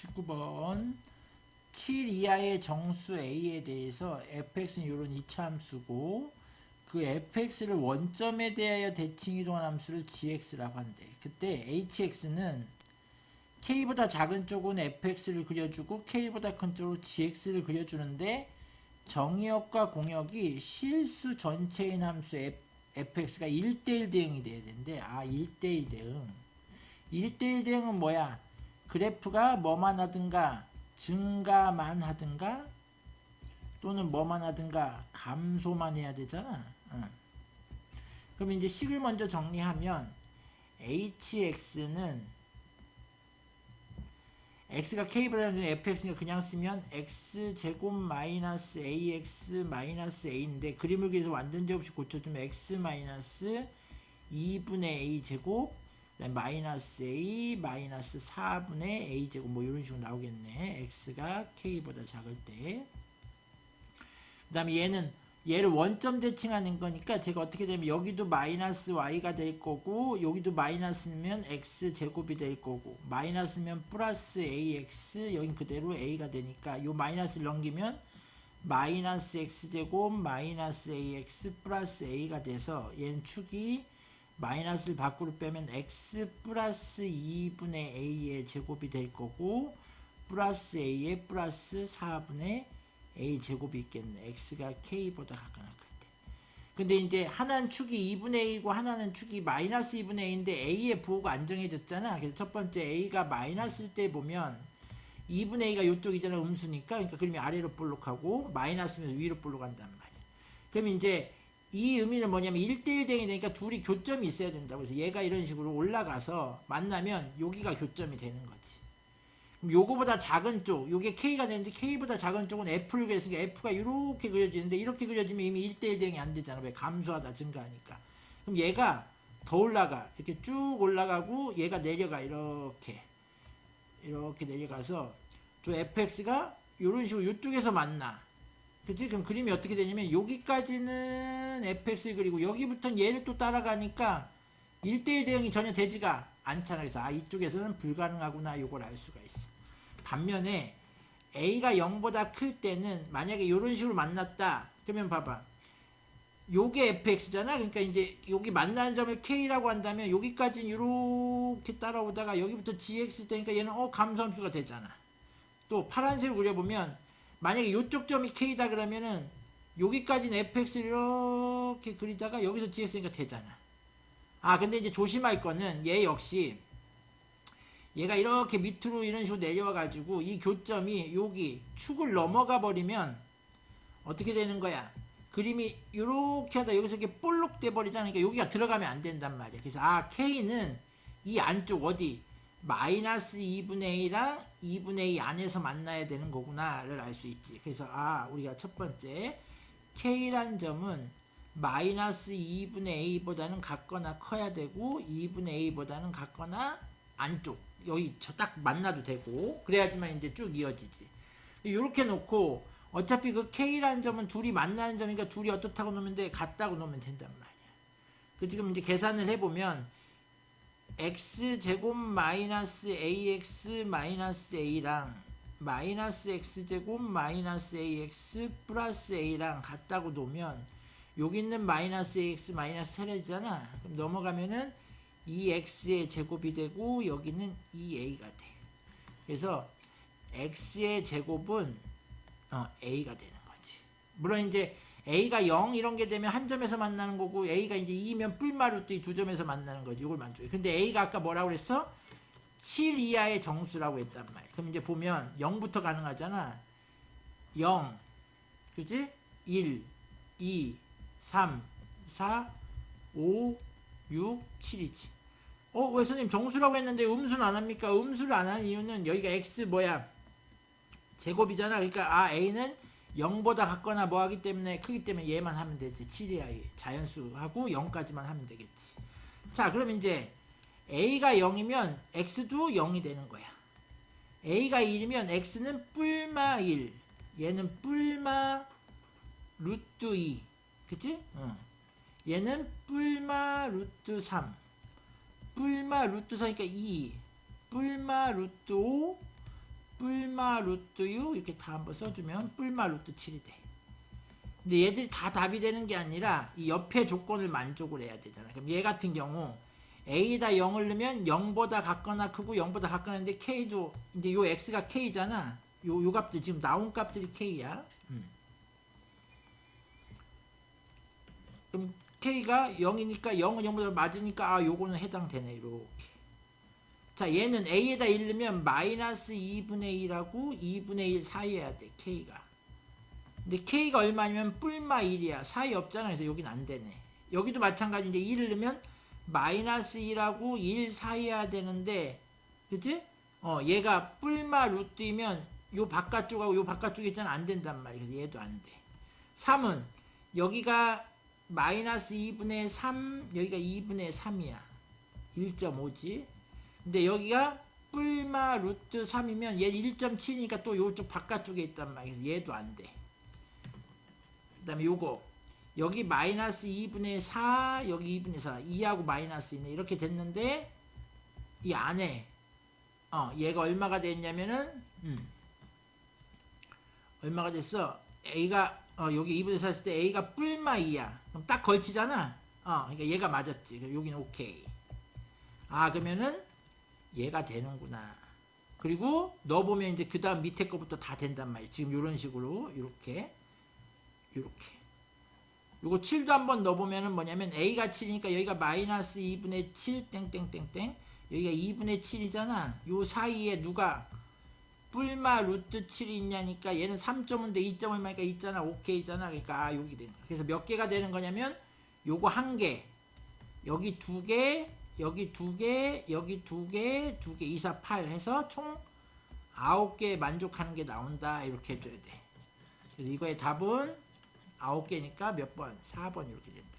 19번 7 이하의 정수 a에 대해서 fx는 이런 이차함수고 그 fx를 원점에 대하여 대칭 이동한 함수를 gx라고 한대. 그때 hx는 k보다 작은 쪽은 fx를 그려주고 k보다 큰 쪽으로 gx를 그려주는데 정의역과 공역이 실수 전체인 함수 fx가 1대1 대응이 돼야 되는데 아 1대1 대응. 1대1 대응은 뭐야 그래프가 뭐만 하든가 증가만 하든가 또는 뭐만 하든가 감소만 해야 되잖아 응. 그럼 이제 식을 먼저 정리하면 hx는 x가 k보다 작은 fx니까 그냥 쓰면 x 제곱 마이너스 ax 마이너스 a인데 그림을 그려서 완전 제곱식 고쳐주면 x 마이너스 2분의 a 제곱 그다음에 마이너스 a 마이너스 4분의 a 제곱 뭐 이런 식으로 나오겠네. X가 k보다 작을 때. 그 다음에 얘는 얘를 원점 대칭하는 거니까 제가 어떻게 되면 여기도 마이너스 y가 될 거고 여기도 마이너스면 x 제곱이 될 거고 마이너스면 플러스 ax 여긴 그대로 a가 되니까 요 마이너스를 넘기면 마이너스 x 제곱 마이너스 ax 플러스 a가 돼서 얘는 축이 마이너스를 밖으로 빼면 x 플러스 2분의 a의 제곱이 될 거고 플러스 a의 플러스 4분의 a 제곱이 있겠네. x가 k보다 가까울 때. 근데 이제 하나는 축이 2분의 a고 하나는 축이 마이너스 2분의 a인데 a의 부호가 안정해졌잖아. 그래서 첫 번째 a가 마이너스일 때 보면 2분의 a가 이쪽이잖아. 음수니까. 그러니까 그림이 아래로 볼록하고 마이너스면서 위로 볼록한단 말이야. 그럼 이제 이 의미는 뭐냐면 1대1 대응이 되니까 둘이 교점이 있어야 된다고. 그래서 얘가 이런 식으로 올라가서 만나면 여기가 교점이 되는 거지. 그럼 요거보다 작은 쪽, 요게 K가 되는데 K보다 작은 쪽은 F를 그렸으니까 F가 이렇게 그려지는데 이렇게 그려지면 이미 1대1 대응이 안 되잖아. 왜? 감소하다 증가하니까. 그럼 얘가 더 올라가. 이렇게 쭉 올라가고 얘가 내려가. 이렇게. 이렇게 내려가서 저 fx가 이런 식으로 이쪽에서 만나. 그치? 그럼 그림이 어떻게 되냐면 여기까지는 fx 그리고 여기부터는 얘를 또 따라가니까 1대1 대응이 전혀 되지가 않잖아. 그래서 아 이쪽에서는 불가능하구나 요걸 알 수가 있어. 반면에 a가 0보다 클 때는 만약에 이런 식으로 만났다. 그러면 봐봐. 요게 fx잖아. 그러니까 이제 여기 만나는 점을 k라고 한다면 여기까지는 이렇게 따라오다가 여기부터 gx 되니까 얘는 어 감소함수가 되잖아. 또 파란색을 그려보면 만약에 이쪽 점이 k다 그러면은 여기까지는 fx를 이렇게 그리다가 여기서 gx니까 되잖아. 아 근데 이제 조심할 거는 얘 역시 얘가 이렇게 밑으로 이런 식으로 내려와 가지고 이 교점이 여기 축을 넘어가 버리면 어떻게 되는 거야? 그림이 이렇게 하다 여기서 이렇게 볼록 돼 버리잖아. 그러니까 여기가 들어가면 안 된단 말이야. 그래서 아 K는 이 안쪽 어디 마이너스 2분의 A랑 2분의 A 안에서 만나야 되는 거구나를 알 수 있지. 그래서 아 우리가 첫 번째 K란 점은 마이너스 2분의 A보다는 같거나 커야 되고 2분의 A보다는 같거나 안쪽 여기 저 딱 만나도 되고 그래야지만 이제 쭉 이어지지. 이렇게 놓고 어차피 그 K라는 점은 둘이 만나는 점이니까 둘이 어떻다고 놓으면 돼? 같다고 놓으면 된단 말이야. 그 지금 이제 계산을 해보면 x 제곱 마이너스 ax 마이너스 a랑 마이너스 x 제곱 마이너스 ax 플러스 a랑 같다고 놓으면 여기 있는 마이너스 ax 마이너스 사라지잖아. 그럼 넘어가면은 2x의 제곱이 되고 여기는 2a가 돼. 그래서 x의 제곱은 어, a가 되는 거지. 물론 이제 a가 0 이런 게 되면 한 점에서 만나는 거고 a가 이제 2면 뿔마루트 이두 점에서 만나는 거지. 이걸 만족해. 근데 a가 아까 뭐라고 그랬어? 7 이하의 정수라고 했단 말이야. 그럼 이제 보면 0부터 가능하잖아. 0, 그지? 1, 2, 3, 4, 5, 6, 7이지. 어, 왜 선생님 정수라고 했는데 음수는 안 합니까? 음수를 안 하는 이유는 여기가 x 뭐야? 제곱이잖아. 그러니까 아 a는 0보다 같거나 뭐 하기 때문에 크기 때문에 얘만 하면 되지. 7이야. 자연수하고 0까지만 하면 되겠지. 자, 그럼 이제 a가 0이면 x도 0이 되는 거야. a가 1이면 x는 뿔마 1. 얘는 뿔마 루트 2. 그치? 응. 얘는 뿔마 루트 3. 뿔마 루트 4니까 2. 뿔마 루트 5. 뿔마 루트 6 이렇게 다 한번 써주면 뿔마 루트 7이 돼. 근데 얘들이 다 답이 되는 게 아니라 이 옆에 조건을 만족을 해야 되잖아. 그럼 얘 같은 경우 A에다 0을 넣으면 0보다 같거나 크고 0보다 같거나 한데 K도 이제 요 X가 K잖아. 요, 요 값들 지금 나온 값들이 K야. 음. 그럼 K가 0이니까 0은 0보다 맞으니까 아 요거는 해당되네 이렇게. 자 얘는 A에다 1 넣으면 마이너스 2분의 1하고 2분의 1 사이여야 돼 K가. 근데 K가 얼마냐면 뿔마 1이야. 사이 없잖아. 그래서 여긴 안 되네. 여기도 마찬가지인데 1을 넣으면 마이너스 1하고 1 사이여야 되는데 그치? 어 얘가 뿔마 루트이면 요 바깥쪽하고 요 바깥쪽 있잖아 안 된단 말이야. 그래서 얘도 안 돼. 3은 여기가 마이너스 2분의 3 여기가 2분의 3이야. 1.5지. 근데 여기가 뿔마 루트 3이면 얘 1.7이니까 또 요쪽 바깥쪽에 있단. 그래서 얘도 안 돼. 그 다음에 요거. 여기 마이너스 2분의 4 여기 2분의 4 2하고 마이너스 있네. 이렇게 됐는데 이 안에 어 얘가 얼마가 됐냐면은 음, 얼마가 됐어? A가 어 여기 2분의 4 했을 때 A가 뿔마 2야 그럼 딱 걸치잖아. 어 그러니까 얘가 맞았지. 여기는 오케이. 아 그러면은 얘가 되는구나 그리고 넣어보면 이제 그 다음 밑에 거부터 다 된단 말이야 지금 이런 식으로 이렇게 이렇게. 요거 7도 한번 넣어보면은 뭐냐면 A가 7이니까 여기가 마이너스 2분의 7 땡땡땡땡 여기가 2분의 7이잖아. 요 사이에 누가 뿔마 루트 7이 있냐니까 얘는 3점인데 2점 얼마니까 있잖아. 오케이잖아. 그러니까 아 여기 되는 거야. 그래서 몇 개가 되는 거냐면 요거 한 개, 여기 두 개, 여기 두 개, 여기 두 개, 두 개, 2, 4, 8 해서 총 9개 만족하는 게 나온다. 이렇게 해줘야 돼. 그래서 이거의 답은 아홉 개니까 몇 번? 4번 이렇게 된다.